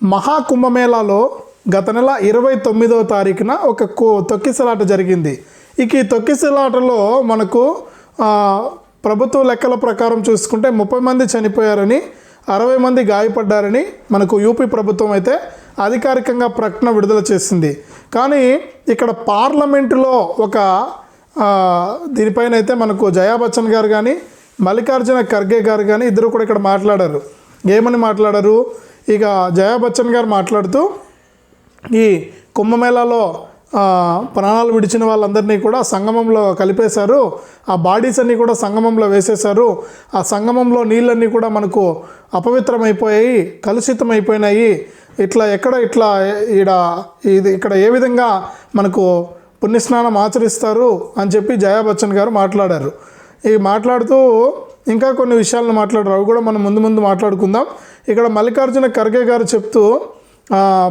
మహాకుంభమేళాలో గత నెల ఇరవై తొమ్మిదవ తారీఖున ఒక కో తొక్కిసలాట జరిగింది. ఇక ఈ తొక్కిసలాటలో మనకు ప్రభుత్వ లెక్కల ప్రకారం చూసుకుంటే ముప్పై మంది చనిపోయారని అరవై మంది గాయపడ్డారని మనకు యూపీ ప్రభుత్వం అయితే అధికారికంగా ప్రకటన విడుదల చేసింది. కానీ ఇక్కడ పార్లమెంటులో ఒక దీనిపైన అయితే మనకు జయా బచ్చన్ గారు కానీ మల్లికార్జున ఖర్గే గారు కానీ ఇద్దరు కూడా ఇక్కడ మాట్లాడారు. ఏమని మాట్లాడారు? ఇక జయా బచ్చన్ గారు మాట్లాడుతూ ఈ కుంభమేళాలో ప్రాణాలు విడిచిన వాళ్ళందరినీ కూడా సంగమంలో కలిపేశారు. ఆ బాడీస్ అన్నీ కూడా సంగమంలో వేసేశారు. ఆ సంగమంలో నీళ్ళన్నీ కూడా మనకు అపవిత్రమైపోయాయి కలుషితమైపోయినాయి. ఇట్లా ఎక్కడ ఇట్లా ఈడ ఇది ఇక్కడ ఏ విధంగా మనకు పుణ్యస్నానం ఆచరిస్తారు అని చెప్పి జయా బచ్చన్ గారు మాట్లాడారు. ఈ మాట్లాడుతూ ఇంకా కొన్ని విషయాలను మాట్లాడారు. అవి కూడా మనం ముందు ముందు మాట్లాడుకుందాం. ఇక్కడ మల్లికార్జున ఖర్గే గారు చెప్తూ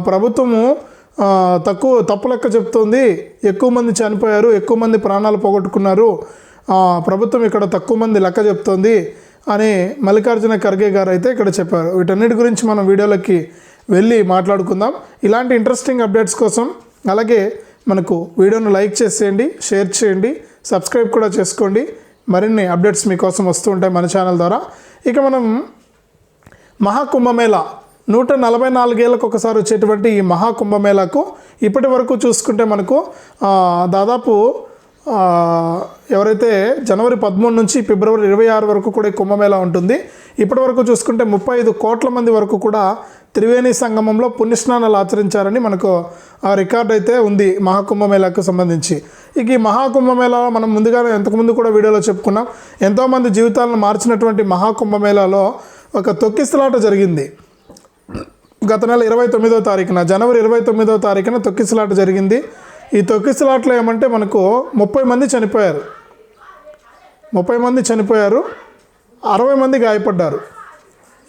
ప్రభుత్వము తక్కువ తప్పు లెక్క చెప్తోంది. ఎక్కువ మంది చనిపోయారు ఎక్కువ మంది ప్రాణాలు పోగొట్టుకున్నారు. ప్రభుత్వం ఇక్కడ తక్కువ మంది లెక్క చెప్తోంది అని మల్లికార్జున ఖర్గే గారు అయితే ఇక్కడ చెప్పారు. వీటన్నిటి గురించి మనం వీడియోలోకి వెళ్ళి మాట్లాడుకుందాం. ఇలాంటి ఇంట్రెస్టింగ్ అప్డేట్స్ కోసం అలాగే మనకు వీడియోను లైక్ చేసేయండి షేర్ చేయండి సబ్స్క్రైబ్ కూడా చేసుకోండి. మరిన్ని అప్డేట్స్ మీకోసం వస్తూ ఉంటాయి మన ఛానల్ ద్వారా. ఇక మనం మహాకుంభమేళా. నూట నలభై నాలుగేళ్ళకు ఒకసారి వచ్చేటువంటి ఈ మహాకుంభమేళాకు ఇప్పటి వరకు చూసుకుంటే మనకు దాదాపు ఎవరైతే జనవరి పదమూడు నుంచి ఫిబ్రవరి ఇరవై ఆరు వరకు కూడా కుంభమేళా కుంభమేళ ఉంటుంది. ఇప్పటి వరకు చూసుకుంటే ముప్పై ఐదు కోట్ల మంది వరకు కూడా త్రివేణి సంగమంలో పుణ్యస్నానాలు ఆచరించారని మనకు ఆ రికార్డ్ అయితే ఉంది మహాకుంభమేళాకు సంబంధించి. ఇక ఈ మహాకుంభమేళాలో మనం ముందుగానే ఎంతకుముందు కూడా వీడియోలో చెప్పుకున్నాం. ఎంతోమంది జీవితాలను మార్చినటువంటి మహాకుంభమేళాలో ఒక తొక్కిసలాట జరిగింది. గత నెల ఇరవై తొమ్మిదో తారీఖున జనవరి ఇరవై తొమ్మిదో తారీఖున తొక్కిసలాట జరిగింది. ఈ తొక్కిసలాటలో ఏమంటే మనకు ముప్పై మంది చనిపోయారు. ముప్పై మంది చనిపోయారు. అరవై మంది గాయపడ్డారు.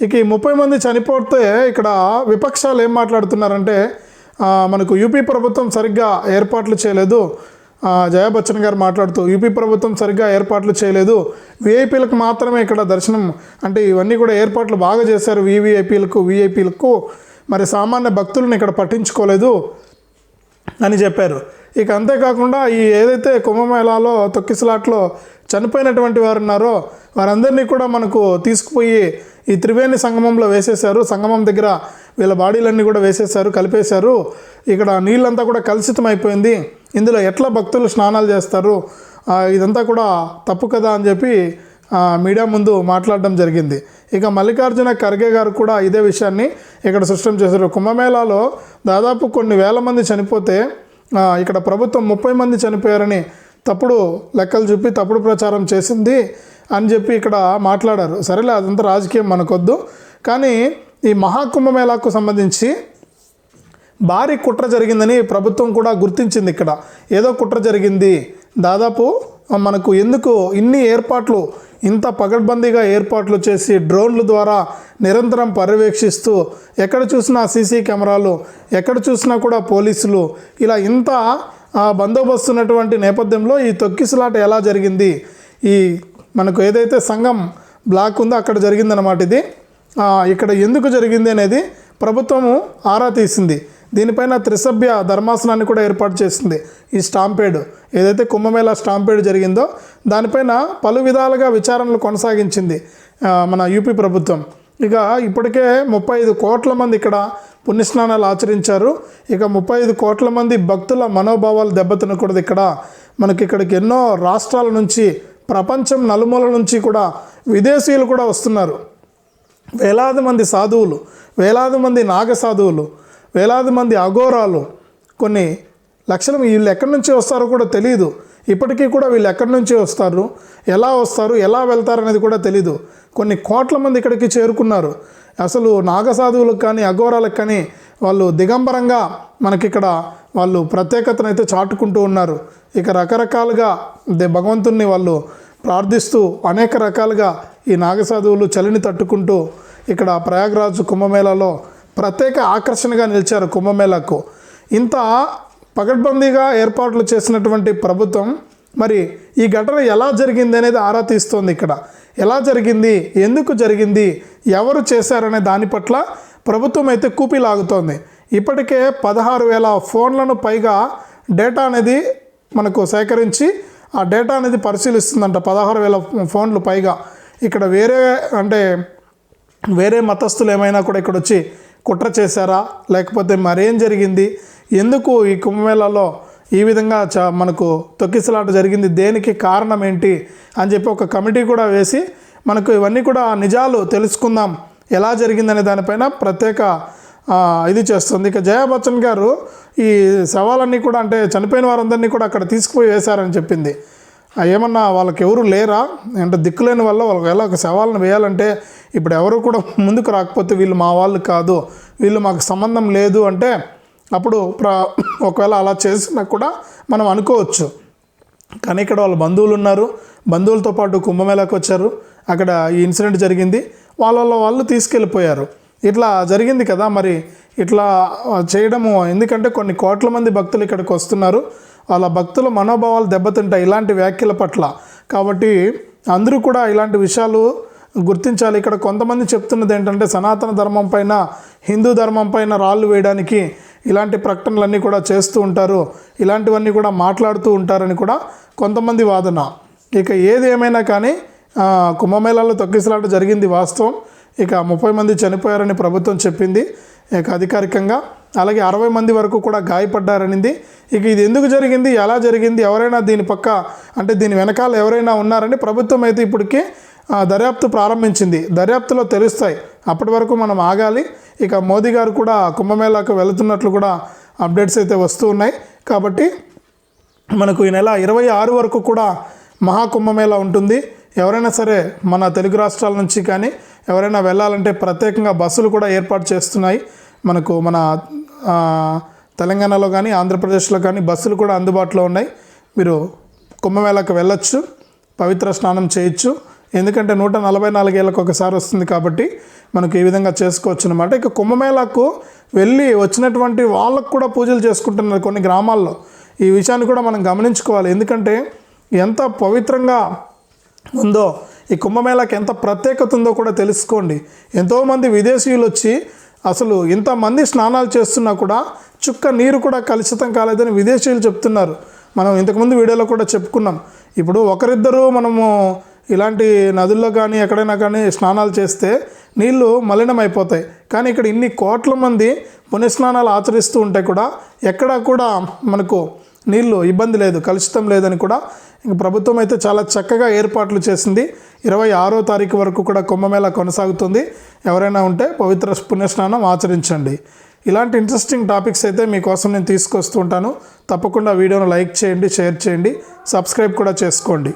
ఇక ఈ ముప్పై మంది చనిపోతే ఇక్కడ విపక్షాలు ఏం మాట్లాడుతున్నారంటే మనకు యూపీ ప్రభుత్వం సరిగ్గా ఏర్పాట్లు చేయలేదు. ఆ, గారు మాట్లాడుతూ యూపీ ప్రభుత్వం సరిగ్గా ఏర్పాట్లు చేయలేదు. వీఐపీలకు మాత్రమే ఇక్కడ దర్శనం అంటే ఇవన్నీ కూడా ఏర్పాట్లు బాగా చేశారు. వివిఐపీలకు విఐపీలకు మరి సామాన్య భక్తులను ఇక్కడ పట్టించుకోలేదు అని చెప్పారు. ఇక అంతేకాకుండా ఈ ఏదైతే కుంభమేళాలో తొక్కిసలాట్లో చనిపోయినటువంటి వారు ఉన్నారో వారందరినీ కూడా మనకు తీసుకుపోయి ఈ త్రివేణి సంగమంలో వేసేశారు. సంగమం దగ్గర వీళ్ళ బాడీలన్నీ కూడా వేసేశారు కలిపేశారు. ఇక్కడ నీళ్ళంతా కూడా కలుషితం అయిపోయింది ఇందులో ఎట్లా భక్తులు స్నానాలు చేస్తారు? ఇదంతా కూడా తప్పు కదా అని చెప్పి మీడియా ముందు మాట్లాడడం జరిగింది. ఇక మల్లికార్జున ఖర్గే గారు కూడా ఇదే విషయాన్ని ఇక్కడ సృష్టం చేశారు. కుంభమేళాలో దాదాపు కొన్ని వేల మంది చనిపోతే ఇక్కడ ప్రభుత్వం ముప్పై మంది చనిపోయారని తప్పుడు లెక్కలు చూపి తప్పుడు ప్రచారం చేసింది అని చెప్పి ఇక్కడ మాట్లాడారు. సరేలే అదంతా రాజకీయం మనకొద్దు. కానీ ఈ మహాకుంభమేళాకు సంబంధించి భారీ కుట్ర జరిగిందని ప్రభుత్వం కూడా గుర్తించింది ఇక్కడ. ఏదో కుట్ర జరిగింది. దాదాపు మనకు ఎందుకు ఇన్ని ఏర్పాట్లు ఇంత పగడ్బందీగా ఏర్పాట్లు చేసి డ్రోన్ల ద్వారా నిరంతరం పర్యవేక్షిస్తూ ఎక్కడ చూసినా సీసీ కెమెరాలు ఎక్కడ చూసినా కూడా పోలీసులు ఇలా ఇంత బందోబస్తు ఉన్నటువంటి నేపథ్యంలో ఈ తొక్కిసలాట ఎలా జరిగింది? ఈ మనకు ఏదైతే సంఘం బ్లాక్ ఉందో అక్కడ జరిగిందన్నమాట ఇది. ఇక్కడ ఎందుకు జరిగింది అనేది ప్రభుత్వము ఆరా తీసింది. దీనిపైన త్రిసభ్య ధర్మాసనాన్ని కూడా ఏర్పాటు చేసింది ఈ స్టాంపేడ్. ఏదైతే కుంభమేళా స్టాంపేడ్ జరిగిందో దానిపైన పలు విధాలుగా విచారణలు కొనసాగించింది మన యూపీ ప్రభుత్వం. ఇక ఇప్పటికే ముప్పై ఐదు కోట్ల మంది ఇక్కడ పుణ్యస్నానాలు ఆచరించారు. ఇక ముప్పై ఐదు కోట్ల మంది భక్తుల మనోభావాలు దెబ్బతినకూడదు ఇక్కడ. మనకి ఇక్కడికి ఎన్నో రాష్ట్రాల నుంచి ప్రపంచం నలుమూల నుంచి కూడా విదేశీయులు కూడా వస్తున్నారు. వేలాది మంది సాధువులు వేలాది మంది నాగ సాధువులు వేలాది మంది అఘోరాలు కొన్ని లక్షల వీళ్ళు ఎక్కడి నుంచి వస్తారో కూడా తెలియదు ఇప్పటికీ కూడా వీళ్ళు ఎక్కడి నుంచి వస్తారు ఎలా వస్తారు ఎలా వెళ్తారు అనేది కూడా తెలీదు. కొన్ని కోట్ల మంది ఇక్కడికి చేరుకున్నారు. అసలు నాగసాధువులకు కానీ అఘోరాలకు కానీ వాళ్ళు దిగంబరంగా మనకిక్కడ వాళ్ళు ప్రత్యేకతను అయితే చాటుకుంటూ ఉన్నారు. ఇక రకరకాలుగా దే- భగవంతుణ్ణి వాళ్ళు ప్రార్థిస్తూ అనేక రకాలుగా ఈ నాగసాధువులు చలిని తట్టుకుంటూ ఇక్కడ ప్రయాగరాజు కుంభమేళాలో ప్రత్యేక ఆకర్షణగా నిలిచారు కుంభమేళాకు. ఇంత పగడ్బందీగా ఏర్పాట్లు చేసినటువంటి ప్రభుత్వం మరి ఈ ఘటన ఎలా జరిగింది అనేది ఆరా తీస్తోంది ఇక్కడ. ఎలా జరిగింది? ఎందుకు జరిగింది? ఎవరు చేశారనే దాని పట్ల ప్రభుత్వం అయితే కూపిలాగుతోంది ఇప్పటికే పదహారు వేల ఫోన్లను పైగా డేటా అనేది మనకు సేకరించి ఆ డేటా అనేది పరిశీలిస్తుందంట. పదహారు వేల ఫోన్లు పైగా. ఇక్కడ వేరే అంటే వేరే మతస్థులు ఏమైనా కూడా ఇక్కడ వచ్చి కుట్ర చేశారా? లేకపోతే మరేం జరిగింది? ఎందుకు ఈ కుంభమేళాలో ఈ విధంగా చ మనకు తొక్కిసలాట జరిగింది? దేనికి కారణం ఏంటి? అని చెప్పి ఒక కమిటీ కూడా వేసి మనకు ఇవన్నీ కూడా నిజాలు తెలుసుకుందాం. ఎలా జరిగిందనే దానిపైన ప్రత్యేక ఇది చేస్తుంది. ఇక జయా బచ్చన్ గారు ఈ సవాలన్నీ కూడా అంటే చనిపోయిన వారందరినీ కూడా అక్కడ తీసుకుపోయి వేశారని చెప్పింది. ఏమన్నా వాళ్ళకి ఎవరు లేరా? అంటే దిక్కులేని వల్ల వాళ్ళకి ఎలా ఒక సవాళ్ళను వేయాలంటే ఇప్పుడు ఎవరు కూడా ముందుకు రాకపోతే వీళ్ళు మా వాళ్ళు కాదు వీళ్ళు మాకు సంబంధం లేదు అంటే అప్పుడు ప్ర ఒకవేళ అలా చేసినా కూడా మనం అనుకోవచ్చు. కానీ ఇక్కడ వాళ్ళ బంధువులు ఉన్నారు బంధువులతో పాటు కుంభమేళాకి వచ్చారు. అక్కడ ఈ ఇన్సిడెంట్ జరిగింది. వాళ్ళ వాళ్ళ వాళ్ళు తీసుకెళ్ళిపోయారు. ఇట్లా జరిగింది కదా మరి. ఇట్లా చేయడము ఎందుకంటే కొన్ని కోట్ల మంది భక్తులు ఇక్కడికి వస్తున్నారు. వాళ్ళ భక్తుల మనోభావాలు దెబ్బతింటాయి ఇలాంటి వ్యాఖ్యల పట్ల. కాబట్టి అందరూ కూడా ఇలాంటి విషయాలు గుర్తించాలి. ఇక్కడ కొంతమంది చెప్తున్నది ఏంటంటే సనాతన ధర్మం పైన హిందూ ధర్మం పైన రాళ్ళు వేయడానికి ఇలాంటి ప్రకటనలన్నీ కూడా చేస్తూ ఉంటారు. ఇలాంటివన్నీ కూడా మాట్లాడుతూ ఉంటారని కూడా కొంతమంది వాదన. ఇక ఏది ఏమైనా కానీ కుంభమేళాలో తొక్కిసలాట జరిగింది వాస్తవం. ఇక ముప్పై మంది చనిపోయారని ప్రభుత్వం చెప్పింది. ఇక అధికారికంగా అలాగే అరవై మంది వరకు కూడా గాయపడ్డారనింది. ఇక ఇది ఎందుకు జరిగింది? ఎలా జరిగింది? ఎవరైనా దీని పక్క అంటే దీని వెనకాల ఎవరైనా ఉన్నారని ప్రభుత్వం అయితే ఇప్పటికీ ఆ, దర్యాప్తు ప్రారంభించింది. దర్యాప్తులో తెలుస్తాయి. అప్పటి వరకు మనం ఆగాలి. ఇక మోదీ గారు కూడా కుంభమేళాకు వెళుతున్నట్లు కూడా అప్డేట్స్ అయితే వస్తూ ఉన్నాయి. కాబట్టి మనకు ఈ నెల ఇరవై ఆరు వరకు కూడా మహాకుంభమేళా ఉంటుంది. ఎవరైనా సరే మన తెలుగు రాష్ట్రాల నుంచి కానీ ఎవరైనా వెళ్ళాలంటే ప్రత్యేకంగా బస్సులు కూడా ఏర్పాటు చేస్తున్నాయి. మనకు మన తెలంగాణలో కానీ ఆంధ్రప్రదేశ్లో కానీ బస్సులు కూడా అందుబాటులో ఉన్నాయి. మీరు కుంభమేళాకు వెళ్ళొచ్చు పవిత్ర స్నానం చేయొచ్చు. ఎందుకంటే నూట నలభై నాలుగేళ్ళకు ఒకసారి వస్తుంది కాబట్టి మనకు ఈ విధంగా చేసుకోవచ్చు అనమాట ఇక కుంభమేళాకు వెళ్ళి వచ్చినటువంటి వాళ్ళకు కూడా పూజలు చేసుకుంటున్నారు కొన్ని గ్రామాల్లో. ఈ విషయాన్ని కూడా మనం గమనించుకోవాలి. ఎందుకంటే ఎంత పవిత్రంగా ఉందో ఈ కుంభమేళాకి ఎంత ప్రత్యేకత ఉందో కూడా తెలుసుకోండి. ఎంతోమంది విదేశీయులు వచ్చి అసలు ఇంతమంది స్నానాలు చేస్తున్నా కూడా చుక్క నీరు కూడా కలుషితం కాలేదని విదేశీయులు చెప్తున్నారు. మనం ఇంతకుముందు వీడియోలో కూడా చెప్పుకున్నాం. ఇప్పుడు ఒకరిద్దరు మనము ఇలాంటి నదుల్లో కానీ ఎక్కడైనా కానీ స్నానాలు చేస్తే నీళ్ళు మలినమైపోతాయి. కానీ ఇక్కడ ఇన్ని కోట్ల మంది పుణ్యస్నానాలు ఆచరిస్తూ ఉంటే కూడా ఎక్కడా కూడా మనకు నీళ్ళు ఇబ్బంది లేదు కలుషితం లేదని కూడా ఇంక ప్రభుత్వం అయితే చాలా చక్కగా ఏర్పాట్లు చేసింది. ఇరవై ఆరో తారీఖు వరకు కూడా కుంభమేళా కొనసాగుతుంది. ఎవరైనా ఉంటే పవిత్ర పుణ్యస్నానం ఆచరించండి. ఇలాంటి ఇంట్రెస్టింగ్ టాపిక్స్ అయితే మీకోసం నేను తీసుకొస్తుంటాను తప్పకుండా వీడియోను లైక్ చేయండి షేర్ చేయండి సబ్స్క్రైబ్ కూడా చేసుకోండి.